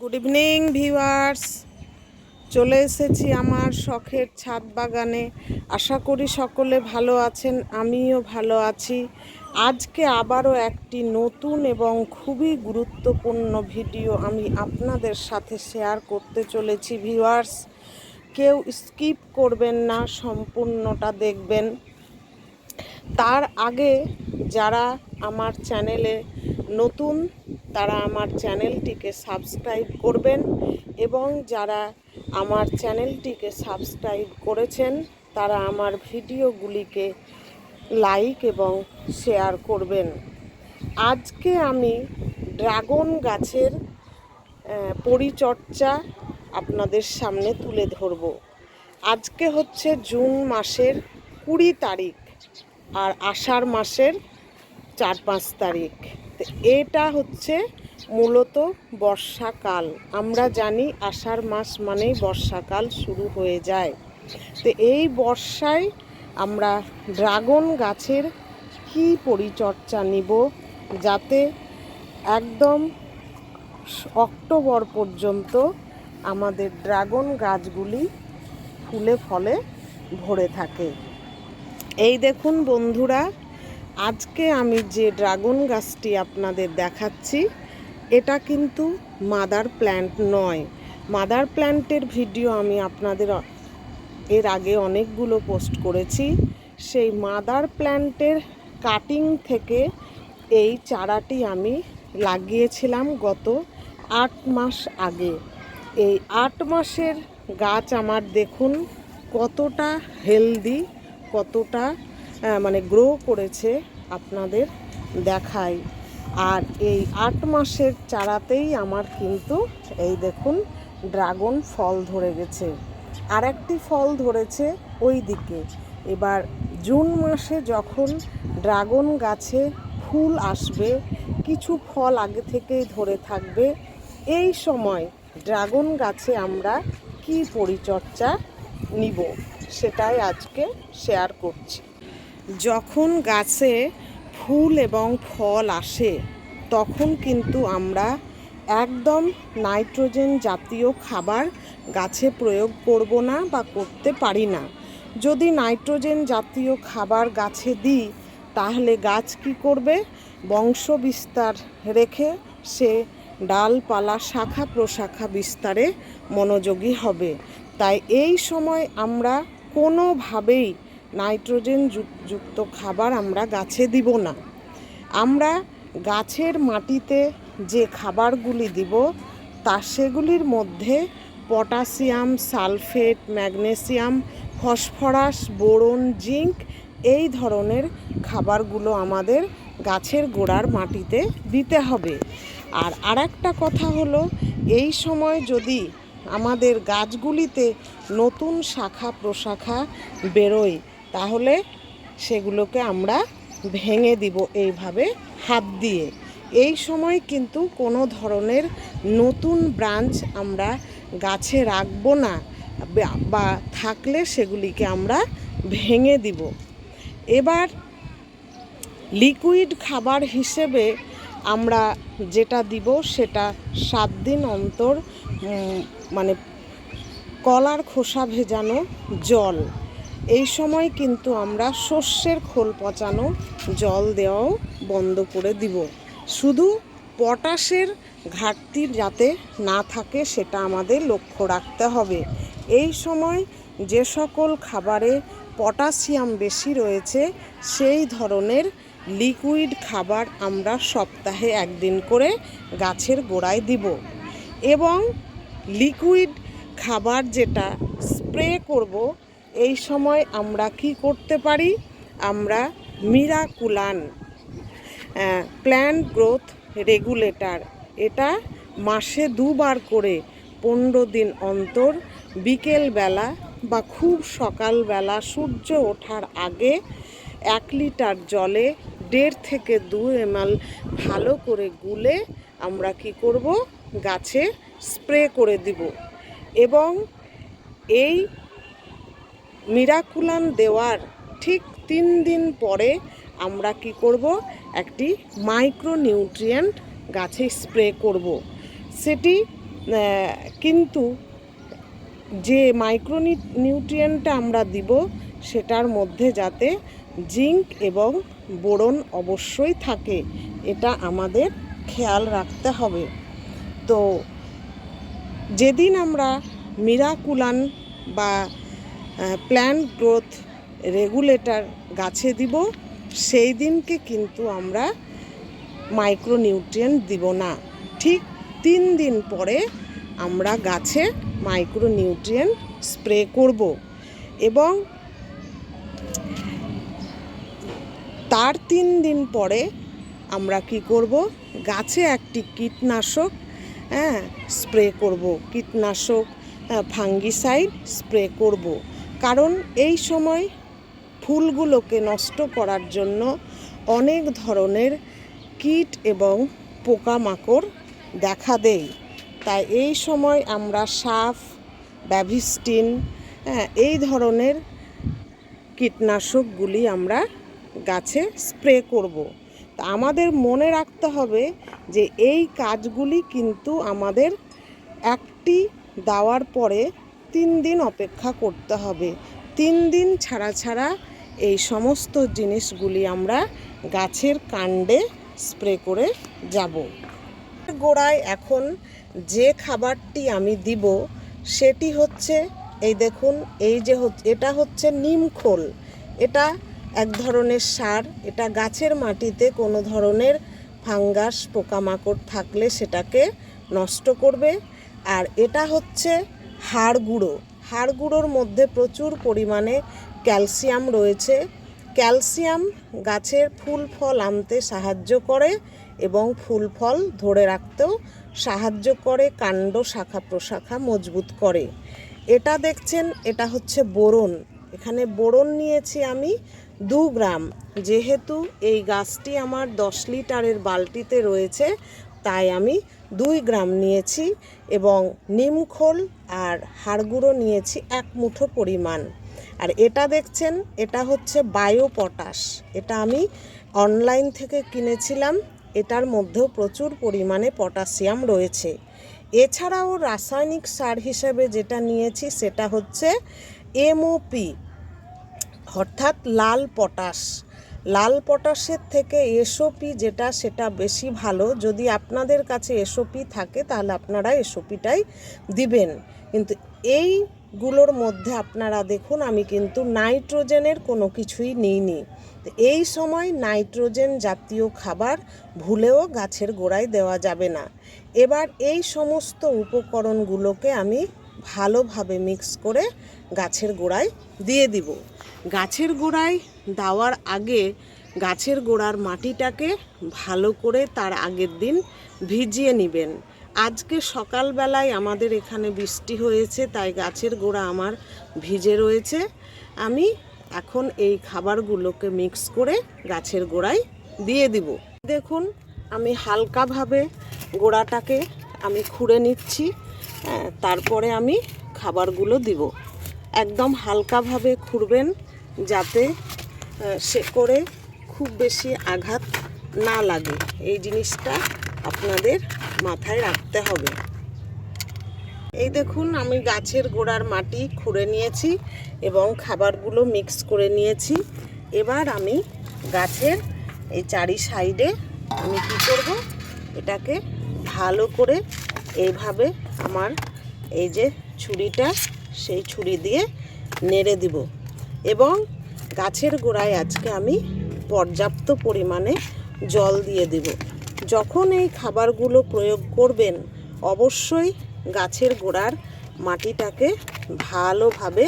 Good evening viewers চলে এসেছি আমার শখের ছাদ বাগানে। আশা করি সকলে ভালো আছেন, আমিও ভালো আছি। আজকে আবারও একটি নতুন এবং খুবই গুরুত্বপূর্ণ ভিডিও আমি আপনাদের সাথে শেয়ার করতে চলেছি ভিউয়ার্স কেউ স্কিপ করবেন না, সম্পূর্ণটা দেখবেন। তার আগে যারা আমার চ্যানেলে নতুন তারা আমার চ্যানেলটিকে সাবস্ক্রাইব করবেন এবং যারা আমার চ্যানেলটিকে সাবস্ক্রাইব করেছেন তারা আমার ভিডিওগুলিকে লাইক এবং শেয়ার করবেন। আজকে আমি ড্রাগন গাছের আহ, পরিচর্যা আপনাদের সামনে তুলে ধরব। আজকে হচ্ছে জুন মাসের কুড়ি তারিখ আর আষাঢ় মাসের চার পাঁচ তারিখ। তো এটা হচ্ছে মূলত বর্ষাকাল। আমরা জানি আষাঢ় মাস মানেই বর্ষাকাল শুরু হয়ে যায়। তো এই বর্ষায় আমরা ড্রাগন গাছের কি পরিচর্যা নিব যাতে একদম অক্টোবর পর্যন্ত আমাদের ড্রাগন গাছগুলি ফুলে ফলে ভরে থাকে। এই দেখুন বন্ধুরা আজকে আমি যে ড্রাগন গাছটি আপনাদের দেখাচ্ছি, এটা কিন্তু মাদার প্ল্যান্ট নয়। মাদার প্ল্যান্টের ভিডিও আমি আপনাদের এর আগে অনেকগুলো পোস্ট করেছি। সেই মাদার প্ল্যান্টের কাটিং থেকে এই চারাটি আমি লাগিয়েছিলাম গত আট মাস আগে। এই আট মাসের গাছ আমার দেখুন কতটা হেলদি, কতটা মানে গ্রো করেছে আপনাদের দেখাই। আর এই আট মাসের চারাতেই আমার কিন্তু এই দেখুন ড্রাগন ফল ধরে গেছে। আর একটি ফল ধরেছে ওই দিকে এবার জুন মাসে যখন ড্রাগন গাছে ফুল আসবে, কিছু ফল আগে থেকেই ধরে থাকবে, এই সময় ড্রাগন গাছে আমরা কি পরিচর্যা নিব সেটাই আজকে শেয়ার করছি। যখন গাছে ফুল এবং ফল আসে, তখন কিন্তু আমরা একদম নাইট্রোজেন জাতীয় খাবার গাছে প্রয়োগ করব না বা করতে পারি না। যদি নাইট্রোজেন জাতীয় খাবার গাছে দিই, তাহলে গাছ কি করবে? বংশ বিস্তার রেখে সে ডালপালা শাখা প্রশাখা বিস্তারে মনোযোগী হবে। তাই এই সময় আমরা কোনোভাবেই নাইট্রোজেন যুক- যুক্ত খাবার আমরা গাছে দিব না। আমরা গাছের মাটিতে যে খাবারগুলি দিব, তা সেগুলির মধ্যে potassium, sulphate, magnesium, phosphorus, boron, zinc এই ধরনের খাবারগুলো আমাদের গাছের গোড়ার মাটিতে দিতে হবে। আর আরেকটা কথা হলো, এই সময় যদি আমাদের গাছগুলিতে নতুন শাখা প্রশাখা বেরোয় তাহলে সেগুলোকে আমরা ভেঙে দিব এইভাবে হাত দিয়ে। এই সময় কিন্তু কোনো ধরনের নতুন ব্রাঞ্চ আমরা গাছে রাখব না, বা- থাকলে সেগুলিকে আমরা ভেঙে দিব। এবার লিকুইড খাবার হিসেবে আমরা যেটা দিব সেটা সাত দিন অন্তর মানে কলার খোসা ভেজানো জল। এই সময় কিন্তু আমরা শস্যের খোল পচানো, জল দেওয়াও বন্ধ করে দিব। শুধু পটাশের ঘাটতি যাতে না থাকে সেটা আমাদের লক্ষ্য রাখতে হবে। এই সময় যে সকল খাবারে পটাশিয়াম বেশি রয়েছে, সেই ধরনের লিকুইড খাবার আমরা সপ্তাহে একদিন করে গাছের গোড়ায় দিব। এবং লিকুইড খাবার যেটা স্প্রে করব এই সময় আমরা কি করতে পারি? আমরা মিরাকুলান প্ল্যান্ট গ্রোথ রেগুলেটর এটা মাসে দুবার করে পনেরো দিন অন্তর বিকেলবেলা বা খুব সকালবেলা সূর্য ওঠার আগে এক লিটার জলে দেড় থেকে দু এমএল ভালো করে গুলে আমরা কি করব? গাছে স্প্রে করে দিব। এবং এই মিরাকুলান দেওয়ার ঠিক তিন দিন পরে আমরা কি করব? একটি মাইক্রো নিউট্রিয়েন্ট গাছে স্প্রে করব। সেটি কিন্তু যে মাইক্রো নিউট্রিয়েন্টটা আমরা দিব, সেটার মধ্যে যাতে জিঙ্ক এবং বোরন অবশ্যই থাকে, এটা আমাদের খেয়াল রাখতে হবে। তো, যেদিন আমরা মিরাকুলান বা প্ল্যান্ট গ্রোথ রেগুলেটর গাছে দিব। সেই দিনকে কিন্তু আমরা মাইক্রোনিউট্রিয়েন্ট দিব না। ঠিক তিন দিন পরে আমরা গাছে মাইক্রোনিউট্রিয়েন্ট স্প্রে করব এবং তার তিন দিন পরে আমরা কি করব? গাছে একটি কীটনাশক হ্যাঁ স্প্রে করব। কীটনাশক ফাঙ্গিসাইড স্প্রে করব। কারণ এই সময় ফুলগুলোকে নষ্ট করার জন্য অনেক ধরনের কীট এবং পোকামাকড় দেখা দেয় তাই এই সময় আমরা সাফ, ব্যাভিস্টিন হ্যাঁ এই ধরনের কীটনাশকগুলি আমরা গাছে স্প্রে করব। তা আমাদের মনে রাখতে হবে যে এই কাজগুলি কিন্তু আমাদের একটি দেওয়ার পরে তিন দিন অপেক্ষা করতে হবে। তিন দিন ছাড়া ছাড়া এই সমস্ত জিনিসগুলি আমরা গাছের কাণ্ডে স্প্রে করে যাব। গোড়ায় এখন যে খাবারটি আমি দিব, সেটি হচ্ছে, এই দেখুন, এই যে এটা হচ্ছে নিমখোল এটা এক ধরনের সার, এটা গাছের মাটিতে কোনো ধরনের ফাঙ্গাস, পোকামাকড় থাকলে সেটাকে নষ্ট করবে। আর এটা হচ্ছে হাড় গুঁড়ো। হাড় গুঁড়োর মধ্যে প্রচুর পরিমাণে ক্যালসিয়াম রয়েছে। ক্যালসিয়াম গাছের ফুল ফল আনতে সাহায্য করে এবং ফুল ফল ধরে রাখতেও সাহায্য করে, কাণ্ড শাখা প্রশাখা মজবুত করে। এটা দেখছেন, এটা হচ্ছে বোরন। এখানে বোরন নিয়েছি আমি দু গ্রাম। যেহেতু এই গাছটি আমার দশ লিটারের বালতিতে রয়েছে তাই আমি দুই গ্রাম নিয়েছি এবং নিমখোল আর হাড়গুঁড়ো নিয়েছি এক মুঠো পরিমাণ। আর এটা দেখছেন, এটা হচ্ছে বায়ো পটাশ। এটা আমি অনলাইন থেকে কিনেছিলাম, এটার মধ্যেও প্রচুর পরিমাণে পটাশিয়াম রয়েছে। এছাড়াও রাসায়নিক সার হিসেবে যেটা নিয়েছি সেটা হচ্ছে এমওপি, অর্থাৎ লাল পটাশ। লাল পটাশের থেকে এসওপি যেটা, সেটা বেশি ভালো। যদি আপনাদের কাছে এসওপি থাকে, তাহলে আপনারা এসওপিটাই দিবেন। কিন্তু এইগুলোর মধ্যে আপনারা দেখুন, আমি কিন্তু নাইট্রোজেনের কোনো কিছুই নিইনি। এই সময় নাইট্রোজেন জাতীয় খাবার ভুলেও গাছের গোড়ায় দেওয়া যাবে না। এবার এই সমস্ত উপকরণগুলোকে আমি ভালোভাবে মিক্স করে গাছের গোড়ায় দিয়ে দিব। গাছের গোড়ায় দেওয়ার আগে গাছের গোড়ার মাটিটাকে ভালো করে তার আগের দিন ভিজিয়ে নেবেন। আজকে সকালবেলায় আমাদের এখানে বৃষ্টি হয়েছে তাই গাছের গোড়া আমার ভিজে রয়েছে। আমি এখন এই খাবারগুলোকে মিক্স করে গাছের গোড়ায় দিয়ে দিব। দেখুন আমি হালকাভাবে গোড়াটাকে আমি খুঁড়ে নিচ্ছি হ্যাঁ, তারপরে আমি খাবারগুলো দিব। একদম হালকাভাবে খুঁড়বেন যাতে সে করে খুব বেশি আঘাত না লাগে। এই জিনিসটা আপনাদের মাথায় রাখতে হবে। এই দেখুন, আমি গাছের গোড়ার মাটি খুঁড়ে নিয়েছি এবং খাবারগুলো মিক্স করে নিয়েছি। এবার আমি গাছের এই চারি সাইডে আমি কি করব? এটাকে ভালো করে এইভাবে আমার এই যে ছুরিটা, সেই ছুরি দিয়ে নেড়ে দিব। এবং গাছের গোড়ায় আজকে আমি পর্যাপ্ত পরিমাণে জল দিয়ে দেব। যখন এই খাবারগুলো প্রয়োগ করবেন, অবশ্যই গাছের গোড়ার মাটিটাকে ভালোভাবে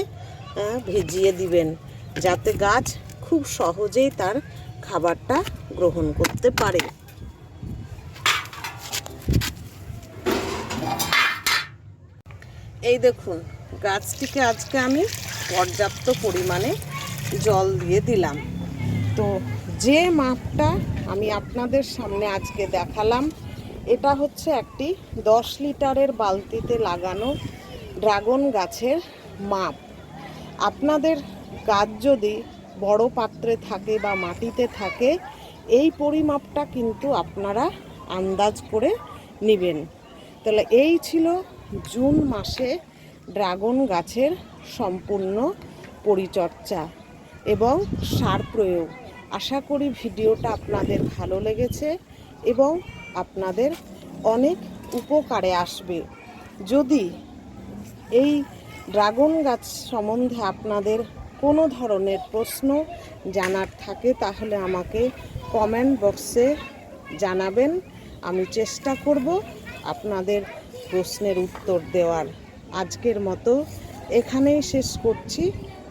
ভিজিয়ে দিবেন, যাতে গাছ খুব সহজেই তার খাবারটা গ্রহণ করতে পারে। এই দেখুন, গাছটিকে আজকে আমি পর্যাপ্ত পরিমাণে জল দিয়ে দিলাম। তো যে মাপটা আমি আপনাদের সামনে আজকে দেখালাম, এটা হচ্ছে একটি দশ লিটারের বালতিতে লাগানো ড্রাগন গাছের মাপ। আপনাদের গাছ যদি বড় পাত্রে থাকে বা মাটিতে থাকে, এই পরিমাপটা কিন্তু আপনারা আন্দাজ করে নেবেন। তাহলে এই ছিল জুন মাসে ড্রাগন গাছের সম্পূর্ণ পরিচর্যা। এবং সার প্রয়োগ। আশা করি ভিডিওটা আপনাদের ভালো লেগেছে এবং আপনাদের অনেক উপকারে আসবে। যদি এই ড্রাগন গাছ সম্বন্ধে আপনাদের কোনো ধরনের প্রশ্ন জানার থাকে, তাহলে আমাকে কমেন্ট বক্সে জানাবেন। আমি চেষ্টা করব আপনাদের প্রশ্নের উত্তর দেওয়ার। আজকের মতো এখানেই শেষ করছি।